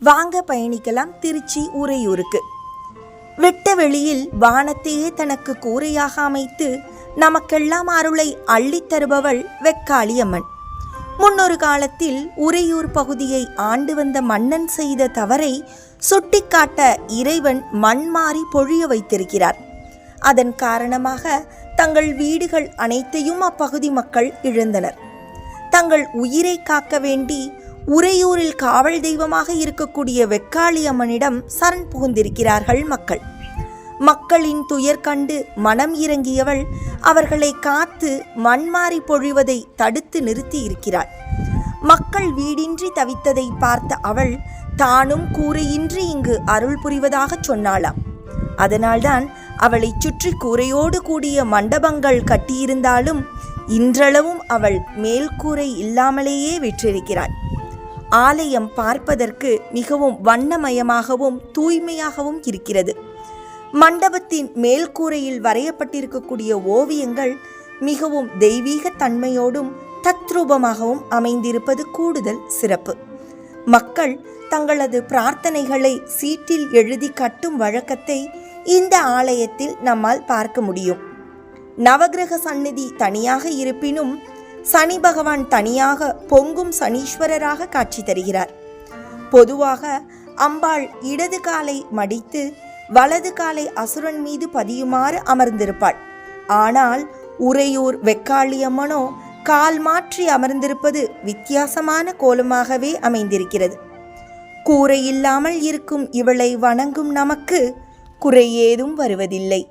வாங்க பயணிக்கலாம் திருச்சி உறையூருக்கு. வெட்ட வெளியில் வானத்தையே தனக்கு கூரையாக அமைத்து நமக்கெல்லாம் அருளை அள்ளித் தருபவள் வெக்காளியம்மன். முன்னொரு காலத்தில் உறையூர் பகுதியை ஆண்டு வந்த மன்னன் செய்த தவறை சுட்டிக்காட்ட இறைவன் மண் மாறி பொழிய வைத்திருக்கிறார். அதன் காரணமாக தங்கள் வீடுகள் அனைத்தையும் அப்பகுதி மக்கள் இழந்தனர். தங்கள் உயிரை காக்க வேண்டி உறையூரில் காவல் தெய்வமாக இருக்கக்கூடிய வெக்காளி அம்மனிடம் சரண் புகுந்திருக்கிறார்கள் மக்கள். மக்களின் துயர் கண்டு மனம் இறங்கியவள் அவர்களை காத்து மண்மாறி பொழிவதை தடுத்து நிறுத்தி இருக்கிறாள் மக்கள் வீடின்றி தவித்ததை பார்த்த அவள் தானும் கூரையின்றி இங்கு அருள் புரிவதாகச் சொன்னாளாம். அதனால்தான் அவளை சுற்றி கூரையோடு கூடிய மண்டபங்கள் கட்டியிருந்தாலும் இன்றளவும் அவள் மேல்கூரை இல்லாமலேயே விற்றிருக்கிறாள். ஆலயம் பார்ப்பதற்கு மிகவும் வண்ணமயமாகவும் தூய்மையாகவும் இருக்கிறது. மண்டபத்தின் மேல்கூரையில் வரையப்பட்டிருக்கக்கூடிய ஓவியங்கள் மிகவும் தெய்வீக தன்மையோடும் தத்ரூபமாகவும் அமைந்திருப்பது கூடுதல் சிறப்பு. மக்கள் தங்களது பிரார்த்தனைகளை சீட்டில் எழுதி கட்டும் வழக்கத்தை இந்த ஆலயத்தில் நம்மால் பார்க்க முடியும். நவக்கிரக சந்நிதி தனியாக இருப்பினும் சனி பகவான் தனியாக பொங்கும் சனீஸ்வரராக காட்சி தருகிறார். பொதுவாக அம்பாள் இடது காலை மடித்து வலது காலை அசுரன் மீது பதியுமாறு அமர்ந்திருப்பாள். ஆனால் உறையூர் வெக்காளியம்மனோ கால் மாற்றி அமர்ந்திருப்பது வித்தியாசமான கோலமாகவே அமைந்திருக்கிறது. கூரை இல்லாமல் இருக்கும் இவளை வணங்கும் நமக்கு குறையேதும் வருவதில்லை.